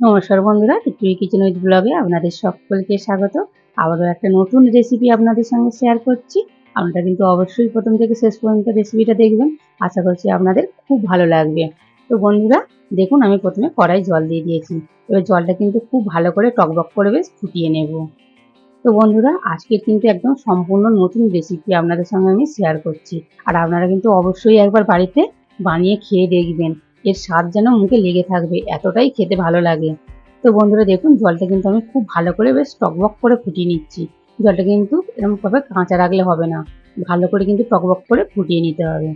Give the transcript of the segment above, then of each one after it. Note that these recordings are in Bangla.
নমস্কার বন্ধুরা টিটুই কিচেন উইথ ব্লগে আপনাদের সকলকে স্বাগত। আবারও একটা নতুন রেসিপি আপনাদের সঙ্গে শেয়ার করছি। আপনারা কিন্তু অবশ্যই প্রথম থেকে শেষ পর্যন্ত রেসিপিটা দেখবেন। আশা করছি আপনাদের খুব ভালো লাগবে। তো বন্ধুরা, দেখুন আমি প্রথমে কড়াই জল দিয়ে দিয়েছি। এবার জলটা কিন্তু খুব ভালো করে টকবক করে বেশ ফুটিয়ে নেব। তো বন্ধুরা, আজকের কিন্তু একদম সম্পূর্ণ নতুন রেসিপি আপনাদের সঙ্গে আমি শেয়ার করছি। আর আপনারা কিন্তু অবশ্যই একবার বাড়িতে বানিয়ে খেয়ে দেখবেন। এর স্বাদ যেন মুখে লেগে থাকবে, এতটাই খেতে ভালো লাগে তো বন্ধুরা দেখুন, জলটা কিন্তু আমি খুব ভালো করে বেশ টকবক করে ফুটিয়ে নিচ্ছি। জলটা কিন্তু এরকমভাবে কাঁচা রাখলে হবে না, ভালো করে কিন্তু টকবক করে ফুটিয়ে নিতে হবে।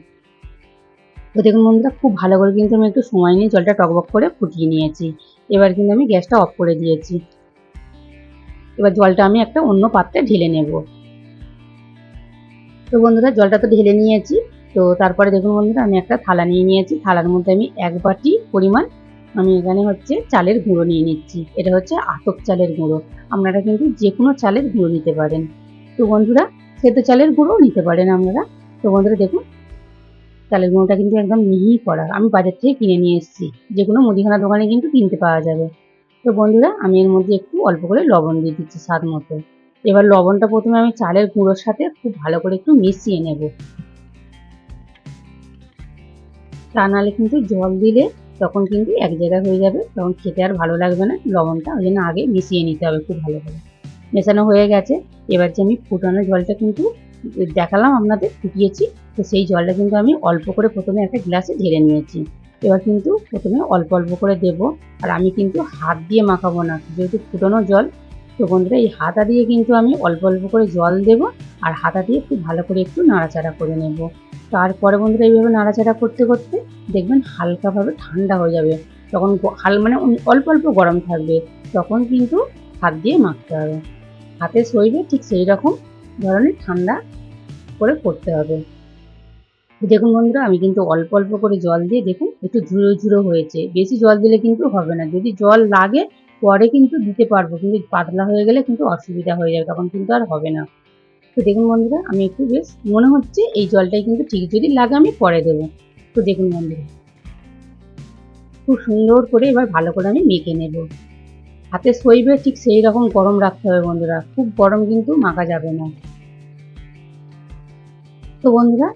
তো দেখুন বন্ধুরা, খুব ভালো করে কিন্তু আমি একটু সময় নিয়ে জলটা টকবক করে ফুটিয়ে নিয়েছি। এবার কিন্তু আমি গ্যাসটা অফ করে দিয়েছি। এবার জলটা আমি একটা অন্য পাত্রে ঢেলে নেব। তো বন্ধুরা, জলটা তো ঢেলে নিয়েছি। তো তারপরে দেখুন বন্ধুরা, আমি একটা থালা নিয়ে নিয়েছি। থালার মধ্যে আমি এক বাটি পরিমাণ আমি এখানে হচ্ছে চালের গুঁড়ো নিয়ে নিচ্ছি। এটা হচ্ছে আতপ চালের গুঁড়ো। আপনারা কিন্তু যে কোনো চালের গুঁড়ো নিতে পারেন। তো বন্ধুরা, সেদ্ধ চালের গুঁড়োও নিতে পারেন আপনারা। তো বন্ধুরা দেখুন, চালের গুঁড়োটা কিন্তু একদম মিহি করা। আমি বাজার থেকে কিনে নিয়ে এসেছি। যে কোনো মুদিখানা দোকানে কিন্তু কিনতে পাওয়া যাবে। তো বন্ধুরা, আমি এর মধ্যে একটু অল্প করে লবণ দিয়ে দিচ্ছি স্বাদ মতো। এবার লবণটা প্রথমে আমি চালের গুঁড়োর সাথে খুব ভালো করে একটু মিশিয়ে নেব। তা নাহলে কিন্তু জল দিলে তখন কিন্তু এক জায়গায় হয়ে যাবে, তখন খেতে আর ভালো লাগবে না লবণটা। ওই জন্য আগে মিশিয়ে নিতে হবে খুব ভালো করে। মেশানো হয়ে গেছে। এবার যে আমি ফুটানো জলটা কিন্তু দেখালাম আপনাদের, ফুটিয়েছি। তো সেই জলটা কিন্তু আমি অল্প করে প্রথমে একটা গ্লাসে ঢেলে নিয়েছি। এবার কিন্তু প্রথমে অল্প অল্প করে দেব। আর আমি কিন্তু হাত দিয়ে মাখাবো না। যেহেতু ফুটানো জল, তো বন্ধুরা এই হাতা দিয়ে কিন্তু আমি অল্প অল্প করে জল দেব। আর হাতা দিয়ে একটু ভালো করে একটু নাড়াচাড়া করে নেব। তারপরে বন্ধুরা এইভাবে নাড়াচাড়া করতে করতে দেখবেন হালকাভাবে ঠান্ডা হয়ে যাবে। তখন হাল মানে অল্প অল্প গরম থাকবে। তখন কিন্তু হাত দিয়ে মাখতে হবে। হাতে সইবে ঠিক সেই রকম ধরনের ঠান্ডা করে করতে হবে। দেখুন বন্ধুরা, আমি কিন্তু অল্প অল্প করে জল দিয়ে দেখুন একটু ঝুড়ো ঝুড়ো হয়েছে। বেশি জল দিলে কিন্তু হবে না। যদি জল লাগে, পরে কিন্তু দিতে পারব। কিন্তু পাতলা হয়ে গেলে কিন্তু অসুবিধা হয়ে যাবে। তখন কিন্তু আর হবে না। তো দেখুন বন্ধুরা, আমি একটু বেশ মনে হচ্ছে এই জলটাই কিন্তু ঠিক যদি লাগে আমি পরে দেবো। তো দেখুন বন্ধুরা। খুব সুন্দর করে এবার ভালো করে আমি মেখে নেব। হাতে সইবে ঠিক সেই রকম গরম রাখতে হবে বন্ধুরা। খুব গরম কিন্তু মাখা যাবে না। তো বন্ধুরা,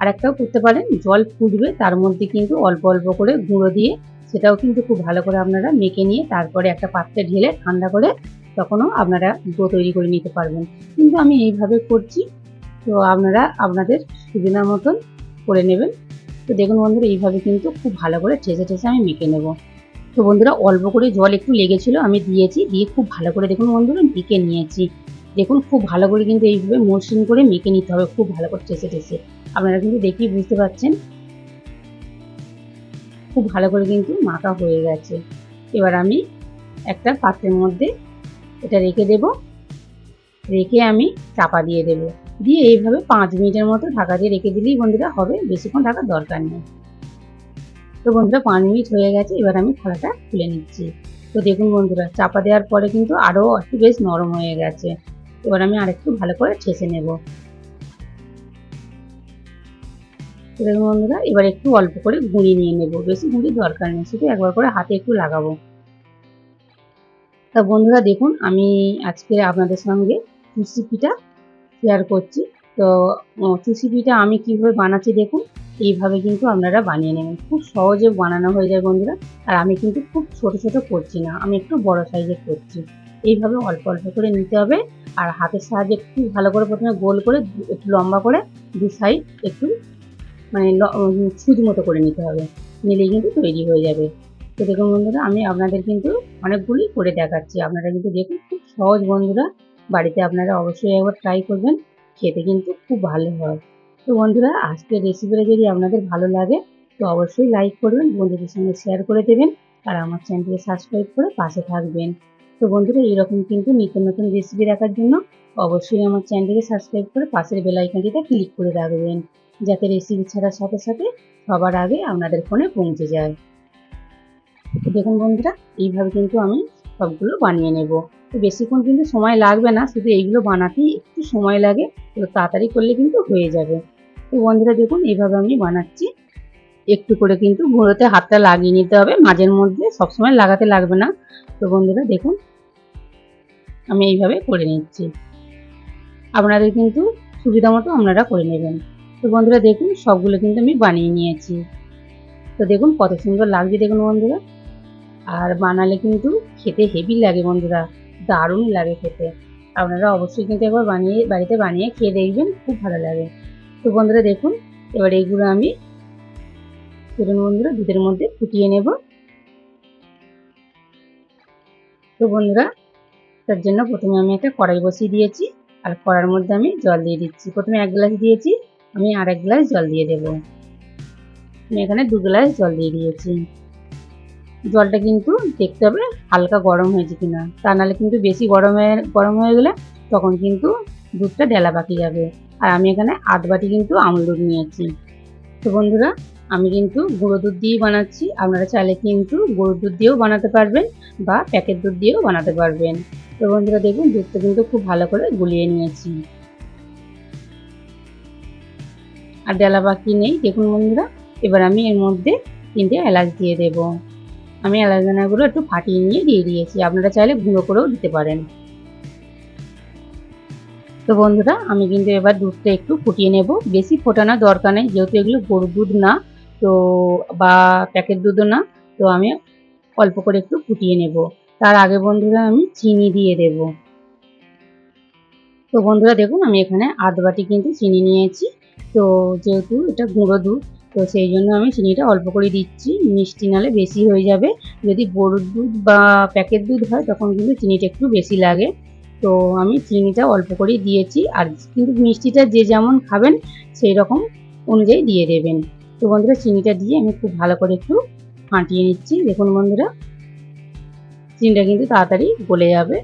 আরেকটাও করতে পারেন, জল ফুটবে, তার মধ্যে কিন্তু অল্প অল্প করে গুঁড়ো দিয়ে সেটাও কিন্তু খুব ভালো করে আপনারা মেখে নিয়ে তারপরে একটা পাত্রে ঢেলে ঠান্ডা করে তখনও আপনারা ডো তৈরি করে নিতে পারবেন। কিন্তু আমি এইভাবে করছি, তো আপনারা আপনাদের সুবিধা মতন করে নেবেন। তো দেখুন বন্ধুরা, এইভাবে কিন্তু খুব ভালো করে ঠেসে ঠেসে আমি মেখে নেব। তো বন্ধুরা, অল্প করে জল একটু লেগেছিল, আমি দিয়েছি, দিয়ে খুব ভালো করে দেখুন বন্ধুরা, মেখে নিয়েছি। দেখুন খুব ভালো করে কিন্তু এইভাবে মসৃণ করে মেখে নিতে হবে, খুব ভালো করে ঠেসে ঠেসে। আপনারা কিন্তু দেখেই বুঝতে পারছেন। খুব ভালো করে কিন্তু মাখা হয়ে গেছে। এবার আমি একটা পাত্রের মধ্যে এটা রেখে দেব। রেখে আমি চাপা দিয়ে দেব। দিয়ে এইভাবে পাঁচ মিনিটের মতো ঢাকা দিয়ে রেখে দিলেই বন্ধুরা হবে, বেশিক্ষণ ঢাকার দরকার নেই। তো বন্ধুরা পাঁচ মিনিট হয়ে গেছে, এবার আমি থালাটা খুলে নিচ্ছি। তো দেখুন বন্ধুরা, চাপা দেওয়ার পরে কিন্তু আরও একটু বেশ নরম হয়ে গেছে। এবার আমি আরেকটু ভালো করে ঠেসে নেব। দেখুন বন্ধুরা, এবার একটু অল্প করে গুঁড়ি নিয়ে নেব। বেশি গুঁড়ি দরকার নেই, শুধু একবার করে হাতে একটু লাগাবো। তা বন্ধুরা দেখুন, আমি আজকে আপনাদের সঙ্গে পিঠা শেয়ার করছি। তো পিঠা আমি কীভাবে বানাচ্ছি দেখুন, এইভাবে কিন্তু আপনারা বানিয়ে নেবেন। খুব সহজে বানানো হয়ে যায় বন্ধুরা, আর আমি কিন্তু খুব ছোট ছোট করছি না, আমি একটু বড় সাইজের করছি। এইভাবে অল্প অল্প করে নিতে হবে, আর হাতের সাহায্যে একটু ভালো করে প্রথমে গোল করে একটু লম্বা করে দু সাইড একটু মানে ছুঁচ মতো করে নিতে হবে, নিলেই কিন্তু তৈরি হয়ে যাবে। তো দেখুন বন্ধুরা, আমি আপনাদের কিন্তু অনেকগুলি করে দেখাচ্ছি। আপনারা কিন্তু দেখুন, খুব সহজ বন্ধুরা, বাড়িতে আপনারা অবশ্যই একবার ট্রাই করবেন, খেতে কিন্তু খুব ভালো হয়। তো বন্ধুরা, আজকের রেসিপিটা যদি আপনাদের ভালো লাগে, তো অবশ্যই লাইক করবেন, বন্ধুদের সঙ্গে শেয়ার করে দেবেন, আর আমার চ্যানেলটিকে সাবস্ক্রাইব করে পাশে থাকবেন। তো বন্ধুরা, এরকম কিন্তু নিত্য নতুন রেসিপি দেখার জন্য অবশ্যই আমার চ্যানেলটিকে সাবস্ক্রাইব করে পাশের বেলাইকনটিতে ক্লিক করে রাখবেন, যাতে রেসিপি ছাড়ার সাথে সাথে সবার আগে আপনাদের ফোনে পৌঁছে যায়। দেখুন বন্ধুরা, এইভাবে কিন্তু আমি সবগুলো বানিয়ে নেব। তো বেশিক্ষণ কিন্তু সময় লাগবে না, শুধু এইগুলো বানাতেই একটু সময় লাগে, তো তাড়াতাড়ি করলে কিন্তু হয়ে যাবে। তো বন্ধুরা দেখুন, এইভাবে আমি বানাচ্ছি। একটু করে কিন্তু গুঁড়োতে হাতটা লাগিয়ে নিতে হবে, মাঝের মধ্যে সবসময় লাগাতে লাগবে না। তো বন্ধুরা দেখুন, আমি এইভাবে করে নিচ্ছি। আপনাদের কিন্তু সুবিধা মতো আপনারা করে নেবেন। তো বন্ধুরা দেখুন, সবগুলো কিন্তু আমি বানিয়ে নিয়েছি। তো দেখুন, কত সুন্দর লাগছে দেখুন বন্ধুরা। আর বানালে কিন্তু খেতে হেভি লাগে বন্ধুরা, দারুণ লাগে খেতে। আপনারা অবশ্যই কিন্তু একবার বানিয়ে, বাড়িতে বানিয়ে খেয়ে দেখবেন, খুব ভালো লাগে। তো বন্ধুরা দেখুন, এবার এইগুলো আমি দেখুন বন্ধুরা, দুধের মধ্যে ফুটিয়ে নেব। তো বন্ধুরা, তার জন্য প্রথমে আমি একটা কড়াই বসিয়ে দিয়েছি, আর কড়ার মধ্যে আমি জল দিয়ে দিচ্ছি। প্রথমে এক গ্লাস দিয়েছি, আমি আর এক গ্লাস জল দিয়ে দেব। আমি এখানে দু গ্লাস জল দিয়ে দিয়েছি। জলটা কিন্তু দেখতে হবে হালকা গরম হয়েছে কিনা। তা নাহলে কিন্তু বেশি গরমে, গরম হয়ে গেলে তখন কিন্তু দুধটা ডেলা পাকি যাবে। আর আমি এখানে আধ বাটি কিন্তু আমুল দুধ নিয়েছি। তো বন্ধুরা, আমি কিন্তু গুঁড়ো দুধ দিয়েই বানাচ্ছি। আপনারা চাইলে কিন্তু গরুর দুধ দিয়েও বানাতে পারবেন বা প্যাকেট দুধ দিয়েও বানাতে পারবেন। তো বন্ধুরা, দেখুন, দুধটা কিন্তু খুব ভালো করে গুলিয়ে নিয়েছি। আর ডেলা বাকি নেই। দেখুন বন্ধুরা, এবার আমি এর মধ্যে তিনটে এলাচ দিয়ে দেব। আমি এলাচ দানাগুলো একটু ফাটিয়ে নিয়ে দিয়ে দিয়েছি। আপনারা চাইলে গুঁড়ো করেও দিতে পারেন। তো বন্ধুরা, আমি কিন্তু এবার দুধটা একটু ফুটিয়ে নেব। বেশি ফোটানোর দরকার নেই, যেহেতু এগুলো গরুর দুধ না, তো বা প্যাকেট দুধও না, তো আমি অল্প করে একটু ফুটিয়ে নেব। তার আগে বন্ধুরা, আমি চিনি দিয়ে দেব। তো বন্ধুরা, দেখুন, আমি এখানে আধ বাটি কিন্তু চিনি নিয়েছি। তো যেহেতু এটা গুঁড়ো দুধ তো সেই জন্য আমি চিনিটা অল্প করে দিচ্ছি। মিষ্টি নালে বেশি হয়ে যাবে। যদি গরুর দুধ বা প্যাকেট দুধ হয়, তখন কিন্তু চিনিটা একটু বেশি লাগে। তো আমি চিনিটা অল্প করেই দিয়েছি। আর কিন্তু মিষ্টিটা যে যেমন খাবেন, সেই রকম অনুযায়ী দিয়ে দেবেন। তো বন্ধুরা, চিনিটা দিয়ে আমি খুব ভালো করে একটু ফাটিয়ে নিচ্ছি। দেখুন বন্ধুরা, চিনিটা কিন্তু তাড়াতাড়ি গলে যাবে।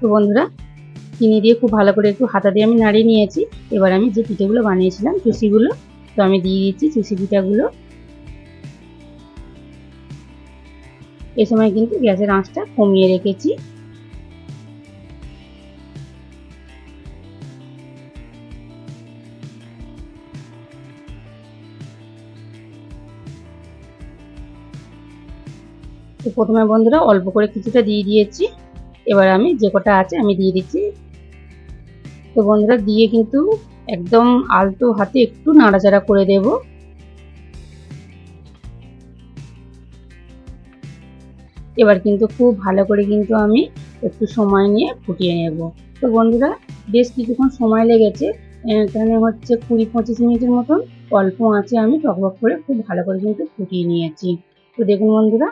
তো বন্ধুরা, চিনি দিয়ে খুব ভালো করে একটু হাতা দিয়ে আমি নাড়িয়ে নিয়েছি। এবার আমি যে পিঠেগুলো বানিয়েছিলাম, চুষিগুলো, তো আমি দিয়ে দিচ্ছি চুষি পিঠাগুলো। এ সময় কিন্তু গ্যাসের আঁচটা কমিয়ে রেখেছি। তো প্রথমে বন্ধুরা অল্প করে কিছুটা দিয়ে দিয়েছি। এবার আমি যে কটা আছে আমি দিয়ে দিচ্ছি। তো বন্ধুরা, দিয়ে কিন্তু একদম আলতো হাতে একটু নাড়াচাড়া করে দেব। এবার কিন্তু খুব ভালো করে কিন্তু আমি একটু সময় নিয়ে ফুটিয়ে নেব। তো বন্ধুরা, বেশ কিছুক্ষণ সময় লেগেছে। এখানে হচ্ছে কুড়ি পঁচিশ মিনিটের মতন অল্প আঁচে আমি টকবক করে খুব ভালো করে কিন্তু ফুটিয়ে নিয়েছি। তো দেখুন বন্ধুরা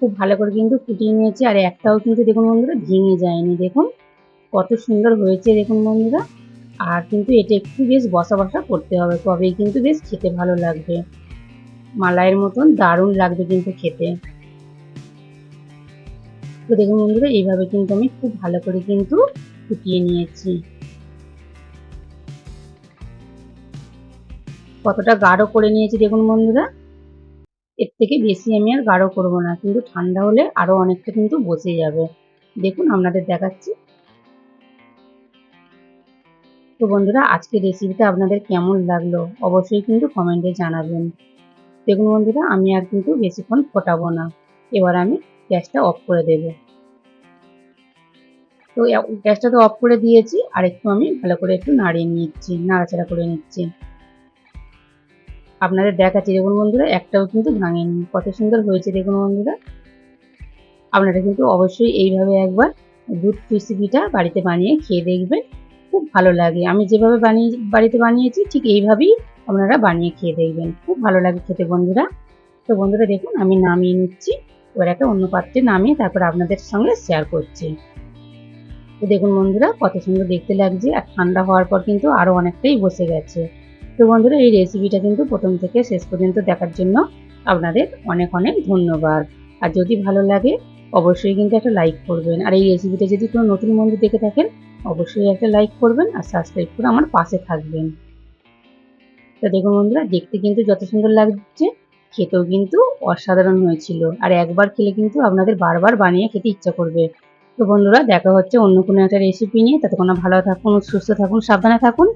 খুব ভালো করে কিন্তু ফুটিয়ে নিয়েছি। আর একটাও কিন্তু দেখুন বন্ধুরা ভেঙে যায়নি, দেখুন। কত সুন্দর হয়েছে দেখুন বন্ধুরা। আর কিন্তু এটা একটু বেশ বসা বসা করতে হবে, তবেই কিন্তু বেশ খেতে ভালো লাগবে। মালাইয়ের মতন দারুণ লাগবে কিন্তু খেতে। তো দেখুন বন্ধুরা, এইভাবে কিন্তু আমি খুব ভালো করে কিন্তু ফুটিয়ে নিয়েছি। কতটা গাঢ় করে নিয়েছি দেখুন বন্ধুরা। এর থেকে বেশি আমি আর গাঢ় করব না, কিন্তু ঠান্ডা হলে আরও অনেকটা কিন্তু বসে যাবে। দেখুন, আপনাদের দেখাচ্ছি। তো বন্ধুরা, আজকের রেসিপিটা আপনাদের কেমন লাগল অবশ্যই কিন্তু কমেন্টে জানাবেন। দেখুন বন্ধুরা, আমি আর কিন্তু বেশিক্ষণ ফোটাবো না। এবার আমি গ্যাসটা অফ করে দেব। তো গ্যাসটা তো অফ করে দিয়েছি আর একটু আমি ভালো করে একটু নাড়িয়ে নিচ্ছি, নাড়াচাড়া করে নিচ্ছি। আপনাদের দেখাচ্ছি দেখুন বন্ধুরা, একটাও কিন্তু ভাঙেনি। কত সুন্দর হয়েছে দেখুন বন্ধুরা। আপনারা কিন্তু অবশ্যই এইভাবে একবার দুধ রেসিপিটা বাড়িতে বানিয়ে খেয়ে দেখবেন। খুব ভালো লাগে। আমি যেভাবে বানিয়ে, বাড়িতে বানিয়েছি, ঠিক এইভাবেই আপনারা বানিয়ে খেয়ে দেখবেন। খুব ভালো লাগে খেতে বন্ধুরা। তো বন্ধুরা দেখুন, আমি নামিয়ে নিচ্ছি। এবার একটা অন্য পাত্রে নামিয়ে তারপর আপনাদের সঙ্গে শেয়ার করছি। তো দেখুন বন্ধুরা, কত সুন্দর দেখতে লাগছে। আর ঠান্ডা হওয়ার পর কিন্তু আরও অনেকটাই বসে গেছে। তো বন্ধুরা, এই রেসিপিটা কিন্তু প্রথম থেকে শেষ পর্যন্ত দেখার জন্য আপনাদের অনেক অনেক ধন্যবাদ। আর যদি ভালো লাগে, অবশ্যই কিন্তু একটা লাইক করবেন। আর এই রেসিপিটা যদি কোনো নতুন বন্ধু দেখে থাকেন, অবশ্যই একটা লাইক করবেন আর সাবস্ক্রাইব করে আমার পাশে থাকবেন। তো দেখুন বন্ধুরা, দেখতে কিন্তু যত সুন্দর লাগছে, খেতেও কিন্তু অসাধারণ হয়েছিল। আর একবার খেলে কিন্তু আপনাদের বারবার বানিয়ে খেতে ইচ্ছা করবে। তো বন্ধুরা, দেখা হচ্ছে অন্য কোনো একটা রেসিপি নিয়ে। ততক্ষণ ভালো থাকুন, সুস্থ থাকুন, সাবধানে থাকুন।